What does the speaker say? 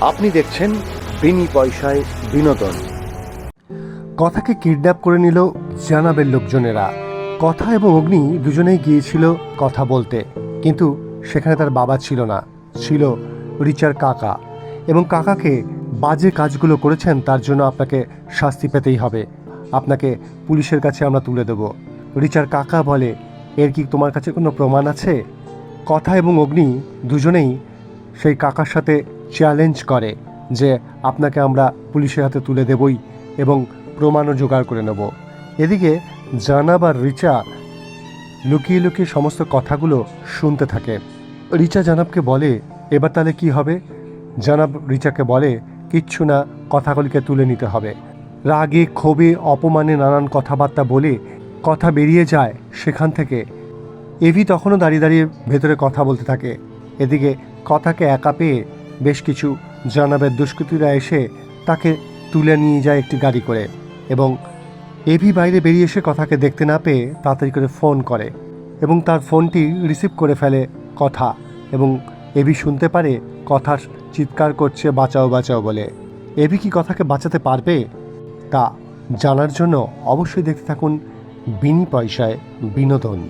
আপনি দেখছেন বিনি পয়সায় বিনোদন। কথাকে কিডন্যাপ করে নিল জানাবের লোকজনেরা। কথা এবং অগ্নি দুজনেই গিয়েছিল কথা বলতে। কিন্তু সেখানে তার বাবা ছিল না, ছিল রিচার কাকা। এবং কাকাকে বাজে কাজগুলো করেছেন, তার জন্য আপনাকে শাস্তি পেতেই হবে। আপনাকে পুলিশের কাছে আমরা তুলে দেব। রিচার কাকা বলে, এর কি তোমার কাছে কোনো প্রমাণ আছে? কথা এবং অগ্নি দুজনেই সেই কাকার সাথে চ্যালেঞ্জ করে যে আপনাকে আমরা পুলিশের হাতে তুলে দেবই এবং প্রমাণও জোগাড় করে নেব। এদিকে জানাব আর রিচা লুকিয়ে লুকিয়ে সমস্ত কথাগুলো শুনতে থাকে। রিচা জানাবকে বলে, এবার তাহলে কি হবে? জানাব রিচাকে বলে, কিচ্ছু না, কথাগুলিকে তুলে নিতে হবে। রাগে, ক্ষোভে, অপমানে নানান কথাবার্তা বলে কথা বেরিয়ে যায় সেখান থেকে। এভি তখনও দাঁড়িয়ে দাঁড়িয়ে ভেতরে কথা বলতে থাকে। এদিকে কথাকে একা পেয়ে বেশ কিছু জানাবের দুষ্কৃতীরা এসে তাকে তুলে নিয়ে যায় একটি গাড়ি করে এবং এভি বাইরে বেরিয়ে এসে কথাকে দেখতে না পেয়ে তাড়াতাড়ি করে ফোন করে এবং তার ফোনটি রিসিভ করে ফেলে কথা এবং এভি শুনতে পারে কথা চিৎকার করছে বাঁচাও বাঁচাও বলে। এভি কি কথাকে বাঁচাতে পারবে? তা জানার জন্য অবশ্যই দেখতে থাকুন বিনি পয়সায় বিনোদন।